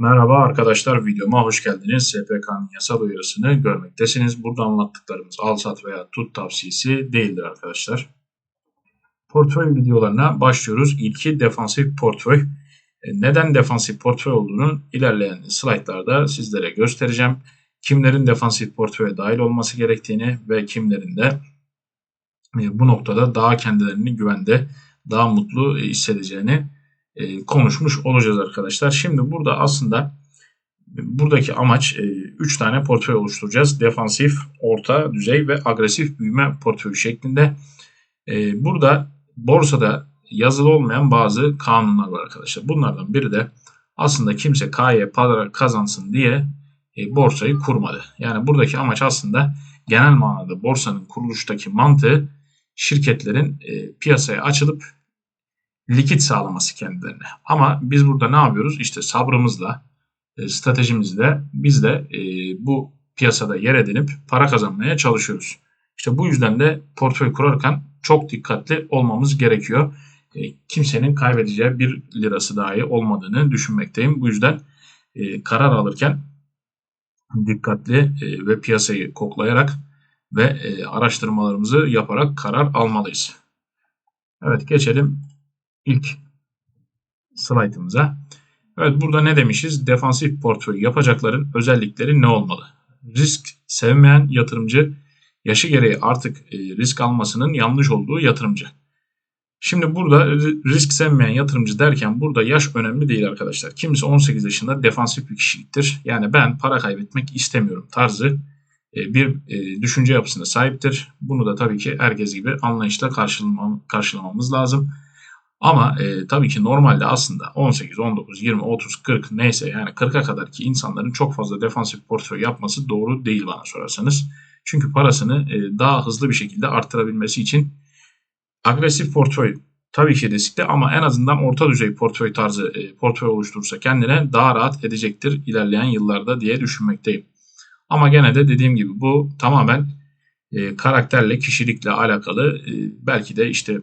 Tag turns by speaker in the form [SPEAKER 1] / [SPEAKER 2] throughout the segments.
[SPEAKER 1] Merhaba arkadaşlar videoma hoş geldiniz. SPK'nın yasal uyarısını görmektesiniz. Burada anlattıklarımız al sat veya tut tavsiyesi değildir arkadaşlar. Portföy videolarına başlıyoruz. İlki defansif portföy. E, neden defansif portföy olduğunu ilerleyen slaytlarda sizlere göstereceğim. Kimlerin defansif portföye dahil olması gerektiğini ve kimlerin de e, bu noktada daha kendilerini güvende, daha mutlu hissedeceğini e, konuşmuş olacağız arkadaşlar. Şimdi burada aslında buradaki amaç 3 e, tane portföy oluşturacağız. Defansif, orta düzey ve agresif büyüme portföyü şeklinde. E, burada borsada yazılı olmayan bazı kanunlar var arkadaşlar. Bunlardan biri de aslında kimse KY para kazansın diye borsayı kurmadı. Yani buradaki amaç aslında genel manada borsanın kuruluştaki mantığı şirketlerin piyasaya açılıp likit sağlaması kendilerine. Ama biz burada ne yapıyoruz? İşte sabrımızla, e, stratejimizle biz de e, bu piyasada yer edinip para kazanmaya çalışıyoruz. İşte bu yüzden de portföy kurarken çok dikkatli olmamız gerekiyor. E, kimsenin kaybedeceği bir lirası dahi olmadığını düşünmekteyim. Bu yüzden karar alırken dikkatli ve piyasayı koklayarak ve araştırmalarımızı yaparak karar almalıyız. Evet geçelim ilk slaytımıza. Evet burada ne demişiz? Defansif portföy yapacakların özellikleri ne olmalı? Risk sevmeyen yatırımcı yaşı gereği artık e, risk almasının yanlış olduğu yatırımcı. Şimdi burada risk sevmeyen yatırımcı derken burada yaş önemli değil arkadaşlar. Kimisi 18 yaşında defansif bir kişiliktir. Yani ben para kaybetmek istemiyorum tarzı e, bir e, düşünce yapısına sahiptir. Bunu da tabii ki herkes gibi anlayışla karşılamamız lazım. Ama e, tabii ki normalde aslında 18, 19, 20, 30, 40 neyse yani 40'a kadar ki insanların çok fazla defansif portföy yapması doğru değil bana sorarsanız. Çünkü parasını e, daha hızlı bir şekilde arttırabilmesi için agresif portföy tabii ki riskli ama en azından orta düzey portföy tarzı e, portföy oluşturursa kendine daha rahat edecektir ilerleyen yıllarda diye düşünmekteyim. Ama gene de dediğim gibi bu tamamen e, karakterle, kişilikle alakalı e, belki de işte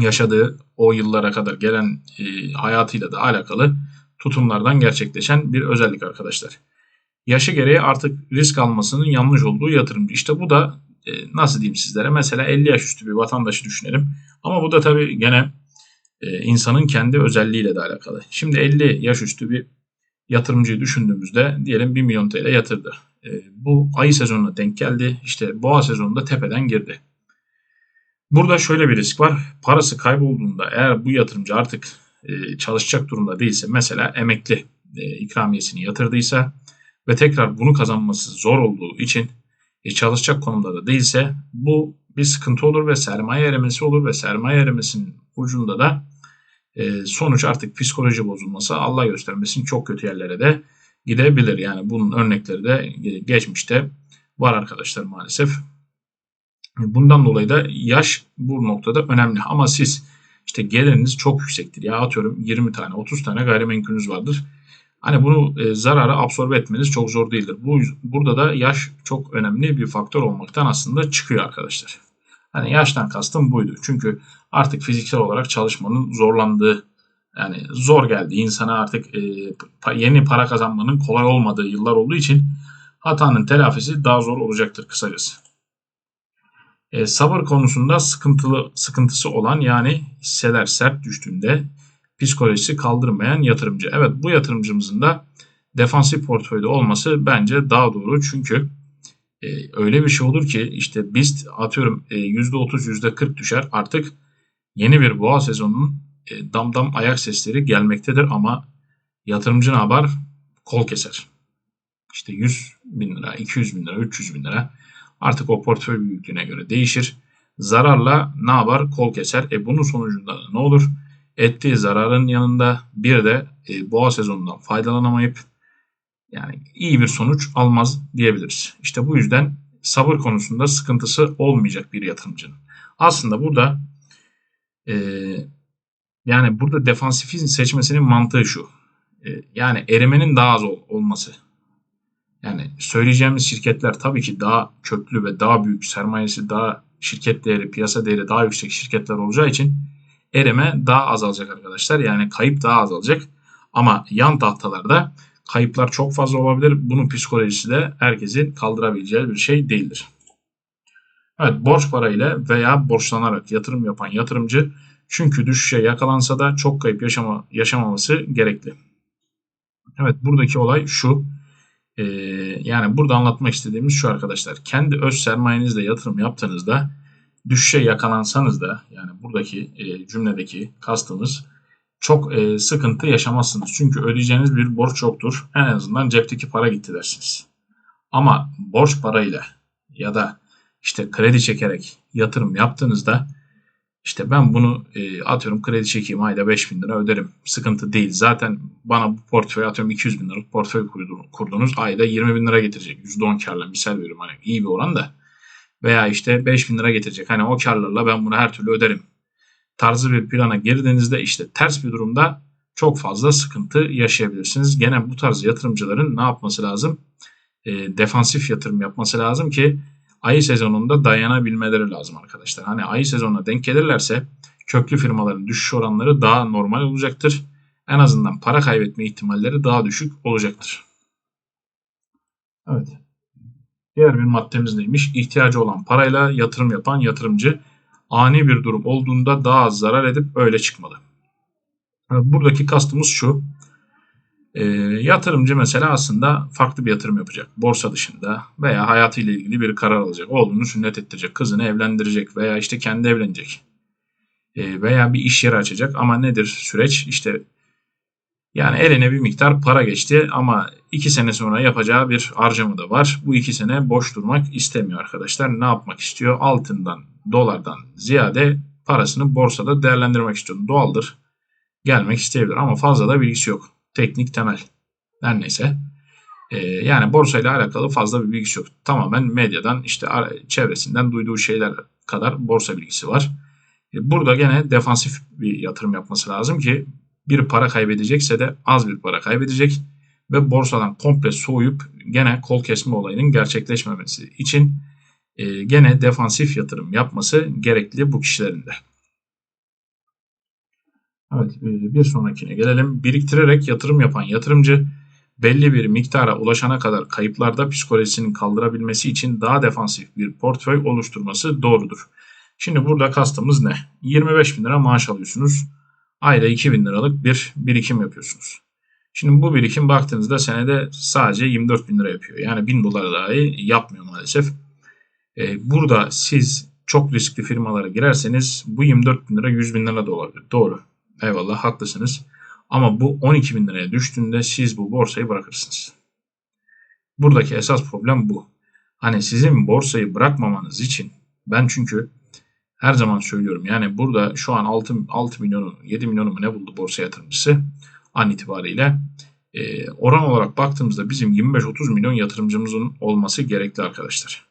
[SPEAKER 1] yaşadığı o yıllara kadar gelen e, hayatıyla da alakalı tutumlardan gerçekleşen bir özellik arkadaşlar. Yaşı gereği artık risk almasının yanlış olduğu yatırımcı. İşte bu da e, nasıl diyeyim sizlere mesela 50 yaş üstü bir vatandaşı düşünelim. Ama bu da tabii gene e, insanın kendi özelliğiyle de alakalı. Şimdi 50 yaş üstü bir yatırımcıyı düşündüğümüzde diyelim 1 milyon TL yatırdı. E, bu ayı sezonuna denk geldi. İşte boğa sezonunda tepeden girdi. Burada şöyle bir risk var. Parası kaybolduğunda eğer bu yatırımcı artık e, çalışacak durumda değilse mesela emekli e, ikramiyesini yatırdıysa ve tekrar bunu kazanması zor olduğu için e, çalışacak konumda da değilse bu bir sıkıntı olur ve sermaye erimesi olur ve sermaye erimesinin ucunda da sonuç artık psikoloji bozulması Allah göstermesin çok kötü yerlere de gidebilir. Yani bunun örnekleri de geçmişte var arkadaşlar maalesef. Bundan dolayı da yaş bu noktada önemli. Ama siz işte geliriniz çok yüksektir. Ya atıyorum 20 tane 30 tane gayrimenkulünüz vardır. Hani bunu e, zararı absorbe etmeniz çok zor değildir. Bu burada da yaş çok önemli bir faktör olmaktan aslında çıkıyor arkadaşlar. Hani yaştan kastım buydu. Çünkü artık fiziksel olarak çalışmanın zorlandığı yani zor geldi. insana artık e, yeni para kazanmanın kolay olmadığı yıllar olduğu için hatanın telafisi daha zor olacaktır kısacası. E, sabır konusunda sıkıntılı sıkıntısı olan yani hisseler sert düştüğünde psikolojisi kaldırmayan yatırımcı. Evet bu yatırımcımızın da defansif portföyde olması bence daha doğru. Çünkü e, öyle bir şey olur ki işte BIST atıyorum e, %30 %40 düşer artık yeni bir boğa sezonunun e, damdam ayak sesleri gelmektedir ama yatırımcı ne yapar? Kol keser. İşte 100 bin lira, 200 bin lira, 300 bin lira Artık o portföy büyüklüğüne göre değişir. Zararla ne yapar? Kol keser. E bunun sonucunda ne olur? Ettiği zararın yanında bir de e, boğa sezonundan faydalanamayıp yani iyi bir sonuç almaz diyebiliriz. İşte bu yüzden sabır konusunda sıkıntısı olmayacak bir yatırımcının. Aslında burada e, yani burada defansifin seçmesinin mantığı şu. E, yani erimenin daha az ol, olması. Yani söyleyeceğimiz şirketler tabii ki daha köklü ve daha büyük sermayesi daha şirket değeri, piyasa değeri daha yüksek şirketler olacağı için erime daha azalacak arkadaşlar. Yani kayıp daha azalacak. Ama yan tahtalarda kayıplar çok fazla olabilir. Bunun psikolojisi de herkesin kaldırabileceği bir şey değildir. Evet borç parayla veya borçlanarak yatırım yapan yatırımcı çünkü düşüşe yakalansa da çok kayıp yaşama, yaşamaması gerekli. Evet buradaki olay şu. Ee, yani burada anlatmak istediğimiz şu arkadaşlar. Kendi öz sermayenizle yatırım yaptığınızda düşüşe yakalansanız da yani buradaki e, cümledeki kastımız çok e, sıkıntı yaşamazsınız. Çünkü ödeyeceğiniz bir borç yoktur. En azından cepteki para gitti dersiniz. Ama borç parayla ya da işte kredi çekerek yatırım yaptığınızda işte ben bunu e, atıyorum kredi çekeyim ayda 5000 lira öderim. Sıkıntı değil. Zaten bana bu portföy atıyorum 200 bin liralık portföy kurdunuz. Ayda 20 bin lira getirecek. %10 karla misal veriyorum. Hani iyi bir oran da. Veya işte 5 bin lira getirecek. Hani o karlarla ben bunu her türlü öderim. Tarzı bir plana girdiğinizde işte ters bir durumda çok fazla sıkıntı yaşayabilirsiniz. Gene bu tarz yatırımcıların ne yapması lazım? E, defansif yatırım yapması lazım ki ayı sezonunda dayanabilmeleri lazım arkadaşlar. Hani ayı sezonuna denk gelirlerse köklü firmaların düşüş oranları daha normal olacaktır. En azından para kaybetme ihtimalleri daha düşük olacaktır. Evet. Diğer bir maddemiz neymiş? İhtiyacı olan parayla yatırım yapan yatırımcı ani bir durum olduğunda daha az zarar edip öyle çıkmalı. Buradaki kastımız şu. E, yatırımcı mesela aslında farklı bir yatırım yapacak. Borsa dışında veya hayatıyla ilgili bir karar alacak. Oğlunu sünnet ettirecek, kızını evlendirecek veya işte kendi evlenecek. E, veya bir iş yeri açacak ama nedir süreç? İşte yani eline bir miktar para geçti ama iki sene sonra yapacağı bir harcama da var. Bu iki sene boş durmak istemiyor arkadaşlar. Ne yapmak istiyor? Altından, dolardan ziyade parasını borsada değerlendirmek istiyor. Doğaldır. Gelmek isteyebilir ama fazla da bilgisi yok teknik temel. Her neyse. Ee, yani borsayla alakalı fazla bir bilgisi yok. Tamamen medyadan işte çevresinden duyduğu şeyler kadar borsa bilgisi var. Ee, burada gene defansif bir yatırım yapması lazım ki bir para kaybedecekse de az bir para kaybedecek ve borsadan komple soğuyup gene kol kesme olayının gerçekleşmemesi için e, gene defansif yatırım yapması gerekli bu kişilerin de. Evet e, bir sonrakine gelelim. Biriktirerek yatırım yapan yatırımcı belli bir miktara ulaşana kadar kayıplarda psikolojisini kaldırabilmesi için daha defansif bir portföy oluşturması doğrudur. Şimdi burada kastımız ne? 25 bin lira maaş alıyorsunuz. Ayda 2 bin liralık bir birikim yapıyorsunuz. Şimdi bu birikim baktığınızda senede sadece 24 bin lira yapıyor. Yani 1000 dolar dahi yapmıyor maalesef. Ee, burada siz çok riskli firmalara girerseniz bu 24 bin lira 100 bin lira da olabilir. Doğru. Eyvallah haklısınız. Ama bu 12 bin liraya düştüğünde siz bu borsayı bırakırsınız. Buradaki esas problem bu. Hani sizin borsayı bırakmamanız için ben çünkü her zaman söylüyorum yani burada şu an 6, 6 milyonu 7 milyonu mu ne buldu borsa yatırımcısı an itibariyle e, oran olarak baktığımızda bizim 25-30 milyon yatırımcımızın olması gerekli arkadaşlar.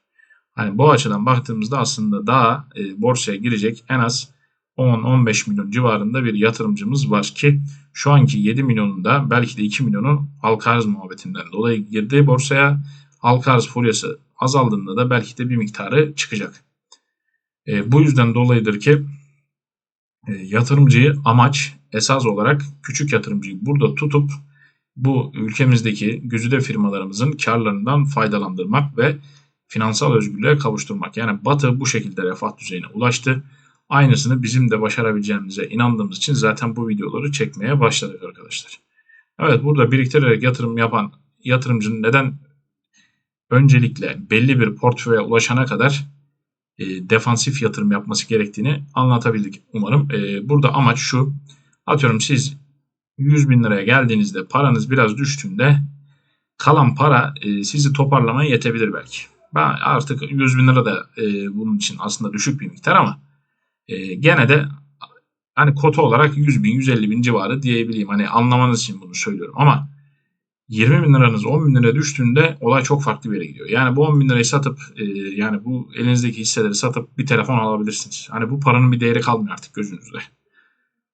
[SPEAKER 1] Hani bu açıdan baktığımızda aslında daha e, borsaya girecek en az 10-15 milyon civarında bir yatırımcımız var ki şu anki 7 milyonunda belki de 2 milyonu halka muhabbetinden dolayı girdi borsaya. Halka arz furyası azaldığında da belki de bir miktarı çıkacak. E, bu yüzden dolayıdır ki e, yatırımcıyı amaç esas olarak küçük yatırımcıyı burada tutup bu ülkemizdeki güzide firmalarımızın karlarından faydalandırmak ve finansal özgürlüğe kavuşturmak. Yani Batı bu şekilde refah düzeyine ulaştı. Aynısını bizim de başarabileceğimize inandığımız için zaten bu videoları çekmeye başladık arkadaşlar. Evet burada biriktirerek yatırım yapan yatırımcının neden öncelikle belli bir portföye ulaşana kadar e, defansif yatırım yapması gerektiğini anlatabildik umarım. E, burada amaç şu. Atıyorum siz 100 bin liraya geldiğinizde paranız biraz düştüğünde kalan para e, sizi toparlamaya yetebilir belki. Ben artık 100 bin lira da e, bunun için aslında düşük bir miktar ama e, gene de hani kota olarak 100 bin 150 bin civarı diyebileyim. Hani anlamanız için bunu söylüyorum ama 20 bin liranız 10 bin lira düştüğünde olay çok farklı bir yere gidiyor. Yani bu 10 bin lirayı satıp e, yani bu elinizdeki hisseleri satıp bir telefon alabilirsiniz. Hani bu paranın bir değeri kalmıyor artık gözünüzde.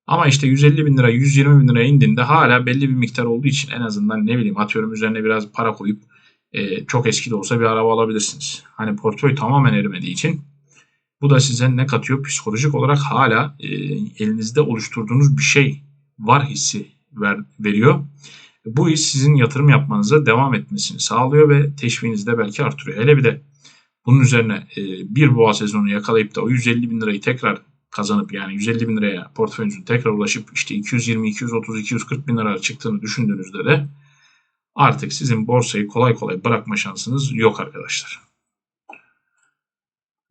[SPEAKER 1] Ama işte 150 bin lira 120 bin liraya indiğinde hala belli bir miktar olduğu için en azından ne bileyim atıyorum üzerine biraz para koyup e, çok eski de olsa bir araba alabilirsiniz. Hani portföy tamamen erimediği için bu da size ne katıyor? Psikolojik olarak hala e, elinizde oluşturduğunuz bir şey var hissi ver, veriyor. Bu iş sizin yatırım yapmanıza devam etmesini sağlıyor ve teşviğinizi de belki artırıyor. Hele bir de bunun üzerine e, bir boğa sezonu yakalayıp da o 150 bin lirayı tekrar kazanıp yani 150 bin liraya portföyünüzün tekrar ulaşıp işte 220, 230, 240 bin lira çıktığını düşündüğünüzde de artık sizin borsayı kolay kolay bırakma şansınız yok arkadaşlar.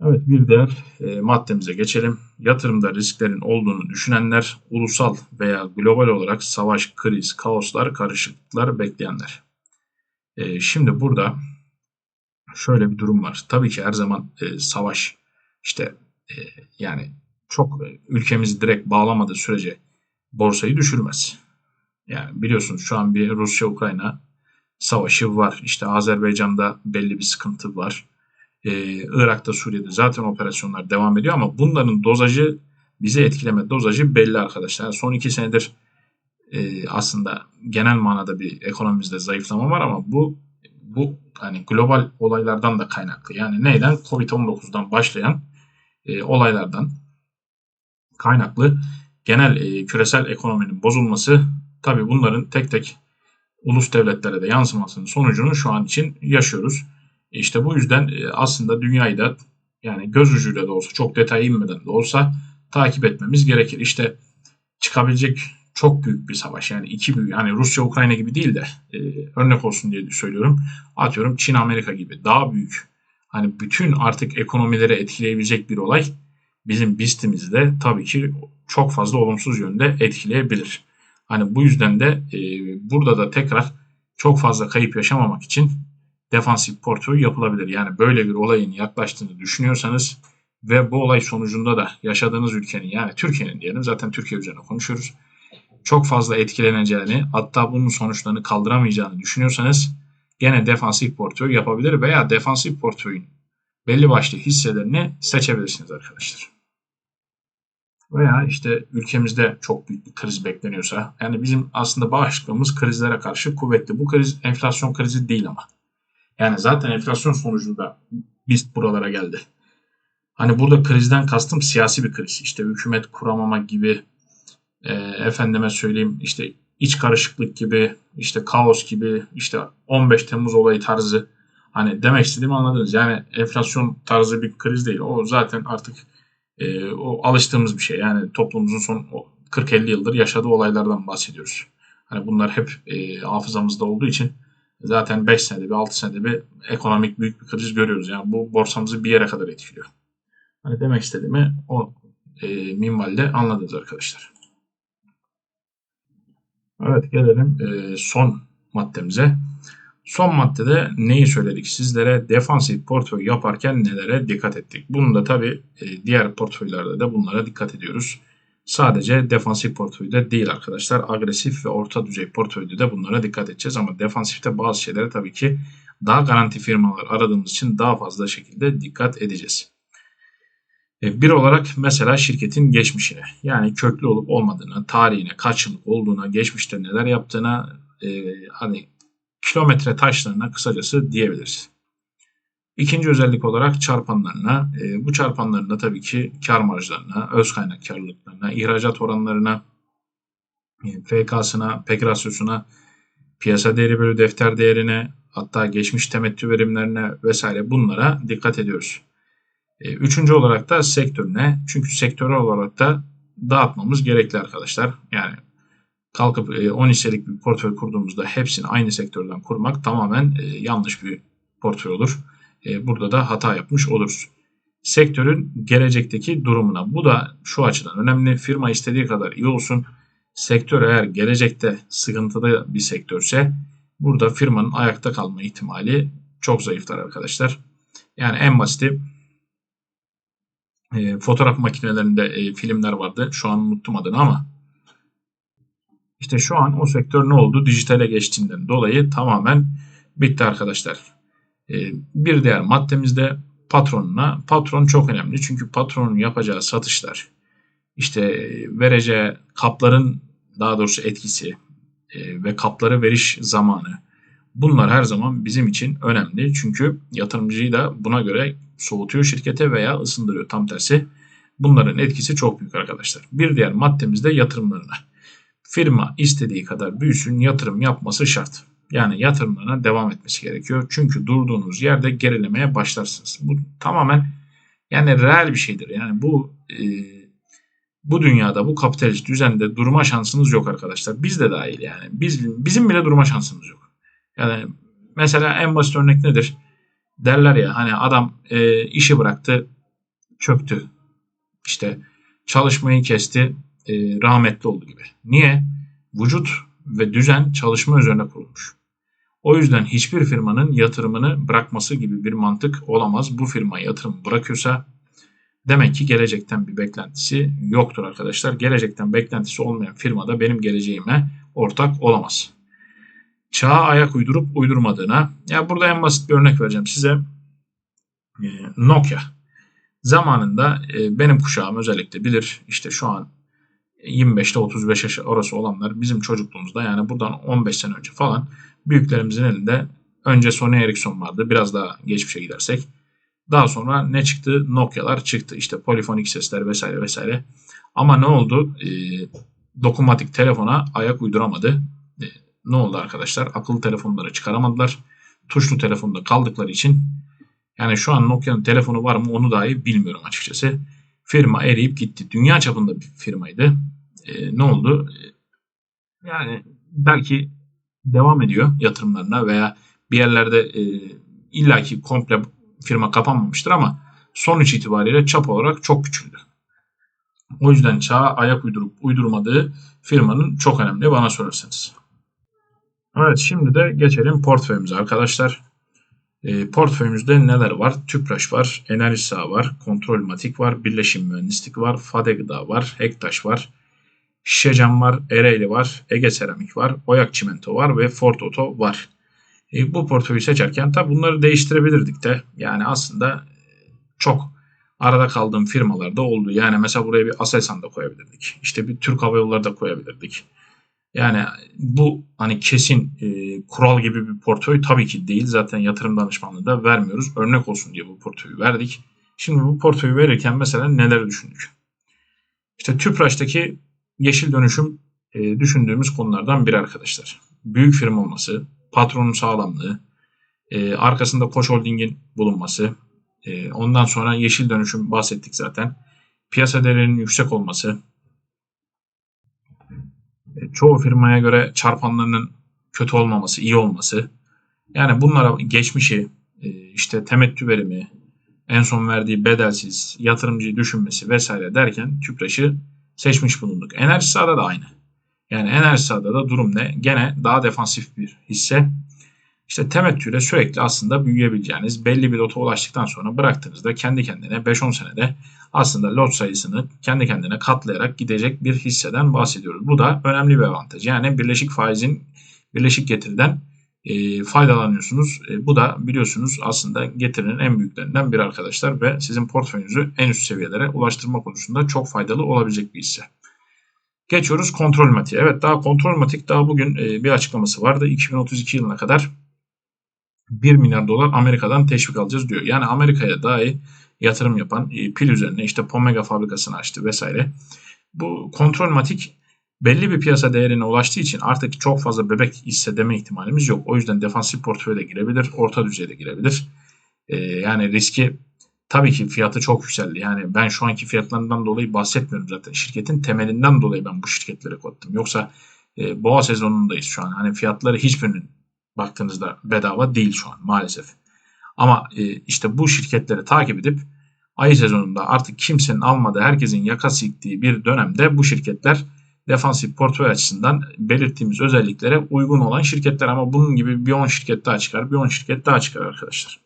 [SPEAKER 1] Evet bir diğer e, maddemize geçelim. Yatırımda risklerin olduğunu düşünenler, ulusal veya global olarak savaş, kriz, kaoslar, karışıklıklar bekleyenler. E, şimdi burada şöyle bir durum var. Tabii ki her zaman e, savaş işte e, yani çok e, ülkemizi direkt bağlamadığı sürece borsayı düşürmez. Yani biliyorsunuz şu an bir Rusya-Ukrayna savaşı var. İşte Azerbaycan'da belli bir sıkıntı var. Ee, Irak'ta, Suriye'de zaten operasyonlar devam ediyor ama bunların dozajı bizi etkileme dozajı belli arkadaşlar. Son iki senedir e, aslında genel manada bir ekonomimizde zayıflama var ama bu bu hani global olaylardan da kaynaklı. Yani neyden? Covid-19'dan başlayan e, olaylardan kaynaklı genel e, küresel ekonominin bozulması tabi bunların tek tek ulus devletlere de yansımasının sonucunu şu an için yaşıyoruz. İşte bu yüzden e, aslında dünyayı da yani göz ucuyla da olsa çok detay inmeden de olsa takip etmemiz gerekir. İşte çıkabilecek çok büyük bir savaş yani iki büyük yani Rusya Ukrayna gibi değil de e, örnek olsun diye söylüyorum. Atıyorum Çin Amerika gibi daha büyük hani bütün artık ekonomileri etkileyebilecek bir olay bizim BIST'imizi de tabii ki çok fazla olumsuz yönde etkileyebilir. Hani bu yüzden de e, burada da tekrar çok fazla kayıp yaşamamak için defansif portföy yapılabilir. Yani böyle bir olayın yaklaştığını düşünüyorsanız ve bu olay sonucunda da yaşadığınız ülkenin yani Türkiye'nin diyelim zaten Türkiye üzerine konuşuyoruz. Çok fazla etkileneceğini hatta bunun sonuçlarını kaldıramayacağını düşünüyorsanız gene defansif portföy yapabilir veya defansif portföyün belli başlı hisselerini seçebilirsiniz arkadaşlar veya işte ülkemizde çok büyük bir kriz bekleniyorsa yani bizim aslında bağışıklığımız krizlere karşı kuvvetli. Bu kriz enflasyon krizi değil ama. Yani zaten enflasyon sonucunda biz buralara geldi. Hani burada krizden kastım siyasi bir kriz. İşte hükümet kuramama gibi e, efendime söyleyeyim işte iç karışıklık gibi işte kaos gibi işte 15 Temmuz olayı tarzı hani demek istediğimi anladınız. Yani enflasyon tarzı bir kriz değil. O zaten artık e, o alıştığımız bir şey. Yani toplumumuzun son 40-50 yıldır yaşadığı olaylardan bahsediyoruz. Hani bunlar hep e, hafızamızda olduğu için zaten 5 senede bir 6 senede bir ekonomik büyük bir kriz görüyoruz. Yani bu borsamızı bir yere kadar etkiliyor. Hani demek istediğimi o e, minvalde anladınız arkadaşlar. Evet gelelim e, son maddemize. Son maddede neyi söyledik sizlere? Defansif portföy yaparken nelere dikkat ettik? Bunu da tabi e, diğer portföylerde de bunlara dikkat ediyoruz. Sadece defansif portföyde değil arkadaşlar. Agresif ve orta düzey portföyde de bunlara dikkat edeceğiz. Ama defansifte bazı şeylere tabii ki daha garanti firmalar aradığımız için daha fazla şekilde dikkat edeceğiz. E, bir olarak mesela şirketin geçmişine yani köklü olup olmadığına, tarihine, kaç yıllık olduğuna, geçmişte neler yaptığına, e, hani kilometre taşlarına kısacası diyebiliriz. İkinci özellik olarak çarpanlarına, e, bu çarpanların da tabii ki kar marjlarına, öz kaynak karlılıklarına, ihracat oranlarına, e, FK'sına, PEG rasyosuna, piyasa değeri bölü defter değerine, hatta geçmiş temettü verimlerine vesaire bunlara dikkat ediyoruz. E, üçüncü olarak da sektörüne, çünkü sektörel olarak da dağıtmamız gerekli arkadaşlar. Yani kalkıp 10 e, hisselik bir portföy kurduğumuzda hepsini aynı sektörden kurmak tamamen e, yanlış bir portföy olur. E, burada da hata yapmış oluruz. Sektörün gelecekteki durumuna. Bu da şu açıdan önemli. Firma istediği kadar iyi olsun. Sektör eğer gelecekte sıkıntılı bir sektörse burada firmanın ayakta kalma ihtimali çok zayıftır arkadaşlar. Yani en basiti e, fotoğraf makinelerinde e, filmler vardı. Şu an unuttum adını ama işte şu an o sektör ne oldu? Dijitale geçtiğinden dolayı tamamen bitti arkadaşlar. Ee, bir diğer maddemizde patronuna. Patron çok önemli çünkü patronun yapacağı satışlar, işte vereceği kapların daha doğrusu etkisi e, ve kapları veriş zamanı. Bunlar her zaman bizim için önemli. Çünkü yatırımcıyı da buna göre soğutuyor şirkete veya ısındırıyor tam tersi. Bunların etkisi çok büyük arkadaşlar. Bir diğer maddemiz de yatırımlarına. firma istediği kadar büyüsün yatırım yapması şart. Yani yatırımlarına devam etmesi gerekiyor. Çünkü durduğunuz yerde gerilemeye başlarsınız. Bu tamamen yani reel bir şeydir. Yani bu e, bu dünyada bu kapitalist düzende durma şansınız yok arkadaşlar. Biz de dahil yani. Biz bizim bile durma şansımız yok. Yani mesela en basit örnek nedir? Derler ya hani adam e, işi bıraktı, çöktü. İşte çalışmayı kesti, e, rahmetli oldu gibi. Niye? Vücut ve düzen çalışma üzerine kurulmuş. O yüzden hiçbir firmanın yatırımını bırakması gibi bir mantık olamaz. Bu firma yatırım bırakıyorsa demek ki gelecekten bir beklentisi yoktur arkadaşlar. Gelecekten beklentisi olmayan firmada benim geleceğime ortak olamaz. Çağa ayak uydurup uydurmadığına. Ya burada en basit bir örnek vereceğim size. Ee, Nokia. Zamanında e, benim kuşağım özellikle bilir. İşte şu an 25 ile 35 yaş arası olanlar bizim çocukluğumuzda yani buradan 15 sene önce falan büyüklerimizin elinde önce Sony Ericsson vardı. Biraz daha geçmişe gidersek. Daha sonra ne çıktı? Nokia'lar çıktı. İşte polifonik sesler vesaire vesaire. Ama ne oldu? E, dokunmatik telefona ayak uyduramadı. E, ne oldu arkadaşlar? Akıllı telefonları çıkaramadılar. Tuşlu telefonda kaldıkları için yani şu an Nokia'nın telefonu var mı onu dahi bilmiyorum açıkçası. Firma eriyip gitti. Dünya çapında bir firmaydı. E, ne oldu? E, yani belki devam ediyor yatırımlarına veya bir yerlerde e, illaki komple firma kapanmamıştır ama sonuç itibariyle çap olarak çok küçüldü. O yüzden çağa ayak uydurup uydurmadığı firmanın çok önemli bana sorarsanız. Evet şimdi de geçelim portföyümüze arkadaşlar. E, portföyümüzde neler var? Tüpraş var, Enerjisa var, Kontrolmatik var, Birleşim Mühendislik var, Fade Gıda var, Hektaş var, Şişecam var, Ereğli var, Ege Seramik var, Oyak Çimento var ve Ford Auto var. E, bu portföyü seçerken tabi bunları değiştirebilirdik de. Yani aslında çok arada kaldığım firmalarda oldu. Yani mesela buraya bir Aselsan da koyabilirdik. İşte bir Türk Hava Yolları da koyabilirdik. Yani bu hani kesin e, kural gibi bir portföy tabii ki değil. Zaten yatırım danışmanlığı da vermiyoruz. Örnek olsun diye bu portföyü verdik. Şimdi bu portföyü verirken mesela neler düşündük? İşte TÜPRAŞ'taki yeşil dönüşüm e, düşündüğümüz konulardan biri arkadaşlar. Büyük firma olması, patronun sağlamlığı, e, arkasında Koç Holding'in bulunması, e, ondan sonra yeşil dönüşüm bahsettik zaten. Piyasa değerinin yüksek olması, e, çoğu firmaya göre çarpanlarının kötü olmaması, iyi olması. Yani bunlara geçmişi, e, işte temettü verimi, en son verdiği bedelsiz, yatırımcıyı düşünmesi vesaire derken TÜPRAŞ'ı seçmiş bulunduk. Enerji sahada da aynı. Yani enerji sahada da durum ne? Gene daha defansif bir hisse. İşte temettüyle sürekli aslında büyüyebileceğiniz belli bir lota ulaştıktan sonra bıraktığınızda kendi kendine 5-10 senede aslında lot sayısını kendi kendine katlayarak gidecek bir hisseden bahsediyoruz. Bu da önemli bir avantaj. Yani birleşik faizin birleşik getiriden e, faydalanıyorsunuz. E, bu da biliyorsunuz aslında getirinin en büyüklerinden bir arkadaşlar ve sizin portföyünüzü en üst seviyelere ulaştırma konusunda çok faydalı olabilecek bir hisse. Geçiyoruz kontrol matik. Evet daha kontrol matik daha bugün e, bir açıklaması vardı. 2032 yılına kadar 1 milyar dolar Amerika'dan teşvik alacağız diyor. Yani Amerika'ya dahi yatırım yapan e, pil üzerine işte Pomega fabrikasını açtı vesaire. Bu kontrol matik belli bir piyasa değerine ulaştığı için artık çok fazla bebek hissedeme ihtimalimiz yok. O yüzden defansif portföye de girebilir, orta düzeyde girebilir. Ee, yani riski tabii ki fiyatı çok yükseldi. Yani ben şu anki fiyatlarından dolayı bahsetmiyorum zaten. Şirketin temelinden dolayı ben bu şirketleri koydum. Yoksa e, boğa sezonundayız şu an. Hani fiyatları hiçbirinin baktığınızda bedava değil şu an maalesef. Ama e, işte bu şirketleri takip edip ay sezonunda artık kimsenin almadığı, herkesin yaka siktiği bir dönemde bu şirketler defansif portföy açısından belirttiğimiz özelliklere uygun olan şirketler ama bunun gibi bir 10 şirket daha çıkar, bir 10 şirket daha çıkar arkadaşlar.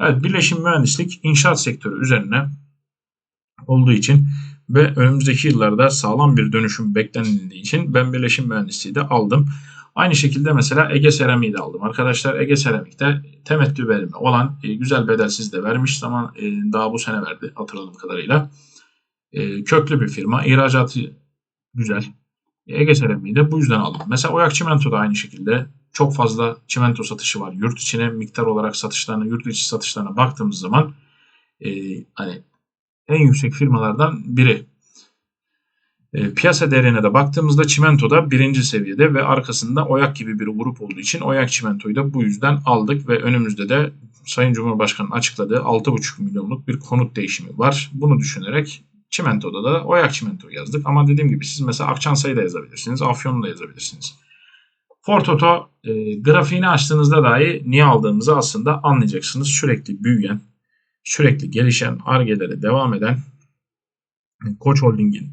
[SPEAKER 1] Evet, birleşim mühendislik inşaat sektörü üzerine olduğu için ve önümüzdeki yıllarda sağlam bir dönüşüm beklenildiği için ben birleşim mühendisliği de aldım. Aynı şekilde mesela Ege Seramik'i de aldım. Arkadaşlar Ege Seramik'te temettü verimi olan e, güzel bedelsiz de vermiş zaman e, daha bu sene verdi hatırladığım kadarıyla. E, köklü bir firma. İhracatı güzel. Ege Seramik'i de bu yüzden aldım. Mesela Oyak Çimento da aynı şekilde çok fazla çimento satışı var. Yurt içine miktar olarak satışlarına, yurt içi satışlarına baktığımız zaman e, hani en yüksek firmalardan biri. E, piyasa değerine de baktığımızda Çimento da birinci seviyede ve arkasında Oyak gibi bir grup olduğu için Oyak Çimento'yu da bu yüzden aldık ve önümüzde de Sayın Cumhurbaşkanı'nın açıkladığı 6,5 milyonluk bir konut değişimi var. Bunu düşünerek Çimento'da da Oyak Çimento yazdık. Ama dediğim gibi siz mesela Akçansa'yı da yazabilirsiniz. Afyon'u da yazabilirsiniz. Fortoto e, grafiğini açtığınızda dahi niye aldığımızı aslında anlayacaksınız. Sürekli büyüyen, sürekli gelişen, argelere devam eden Koç Holding'in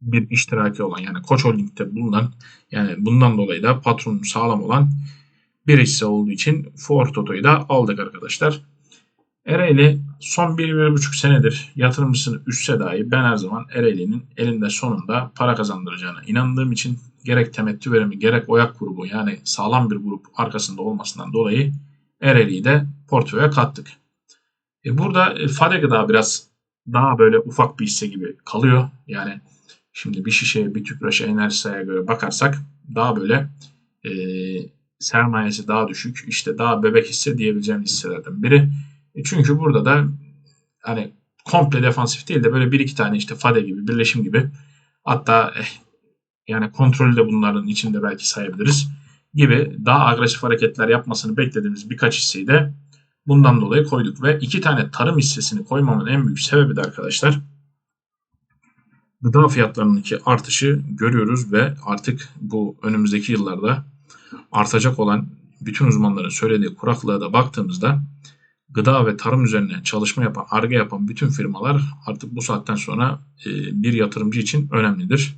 [SPEAKER 1] bir iştiraki olan yani Koç Holding'de bulunan yani bundan dolayı da patronu sağlam olan bir hisse olduğu için Ford Toto'yu da aldık arkadaşlar. Ereğli son 1-1,5 senedir yatırımcısını üstse dahi ben her zaman Ereğli'nin elinde sonunda para kazandıracağına inandığım için gerek temettü verimi gerek oyak grubu yani sağlam bir grup arkasında olmasından dolayı Ereğli'yi de portföye kattık. E burada e, Fade Gıda biraz daha böyle ufak bir hisse gibi kalıyor. Yani şimdi bir şişeye bir tüpraşa enerjisaya göre bakarsak daha böyle e, sermayesi daha düşük işte daha bebek hisse diyebileceğim hisselerden biri. E çünkü burada da hani komple defansif değil de böyle bir iki tane işte Fade gibi birleşim gibi hatta eh, yani kontrolü de bunların içinde belki sayabiliriz gibi daha agresif hareketler yapmasını beklediğimiz birkaç hisseyi de bundan dolayı koyduk ve iki tane tarım hissesini koymamın en büyük sebebi de arkadaşlar gıda fiyatlarındaki artışı görüyoruz ve artık bu önümüzdeki yıllarda artacak olan bütün uzmanların söylediği kuraklığa da baktığımızda gıda ve tarım üzerine çalışma yapan, arge yapan bütün firmalar artık bu saatten sonra e, bir yatırımcı için önemlidir.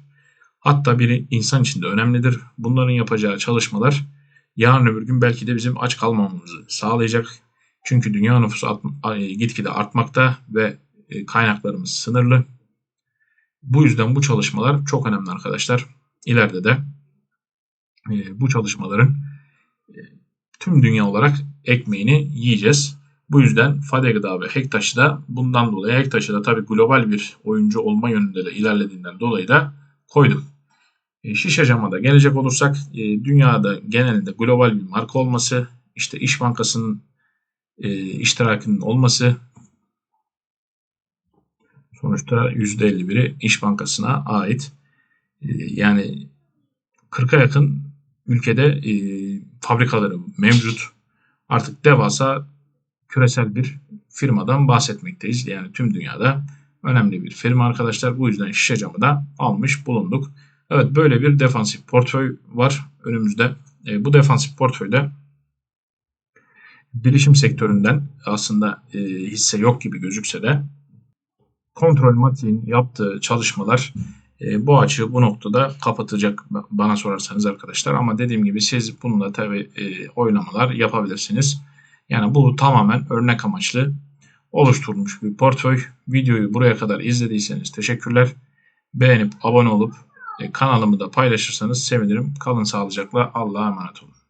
[SPEAKER 1] Hatta bir insan için de önemlidir. Bunların yapacağı çalışmalar yarın öbür gün belki de bizim aç kalmamamızı sağlayacak. Çünkü dünya nüfusu gitgide artmakta ve e, kaynaklarımız sınırlı. Bu yüzden bu çalışmalar çok önemli arkadaşlar. İleride de e, bu çalışmaların tüm dünya olarak ekmeğini yiyeceğiz. Bu yüzden Fade Gıda ve Hektaş'ı da bundan dolayı Hektaş'ı da tabii global bir oyuncu olma yönünde de ilerlediğinden dolayı da koydum. E, şişe cama da gelecek olursak e, dünyada genelinde global bir marka olması, işte İş Bankası'nın e, iştirakının olması, sonuçta %51'i İş Bankası'na ait. E, yani 40'a yakın ülkede e, fabrikaları mevcut. Artık devasa küresel bir firmadan bahsetmekteyiz. Yani tüm dünyada önemli bir firma arkadaşlar. Bu yüzden şişe camı da almış bulunduk. Evet böyle bir defansif portföy var önümüzde. E, bu defansif portföyde bilişim sektöründen aslında e, hisse yok gibi gözükse de kontrol matiğin yaptığı çalışmalar e, bu açığı bu noktada kapatacak bana sorarsanız arkadaşlar. Ama dediğim gibi siz bununla tabi e, oynamalar yapabilirsiniz. Yani bu tamamen örnek amaçlı oluşturulmuş bir portföy. Videoyu buraya kadar izlediyseniz teşekkürler. Beğenip abone olup e, kanalımı da paylaşırsanız sevinirim. Kalın sağlıcakla Allah'a emanet olun.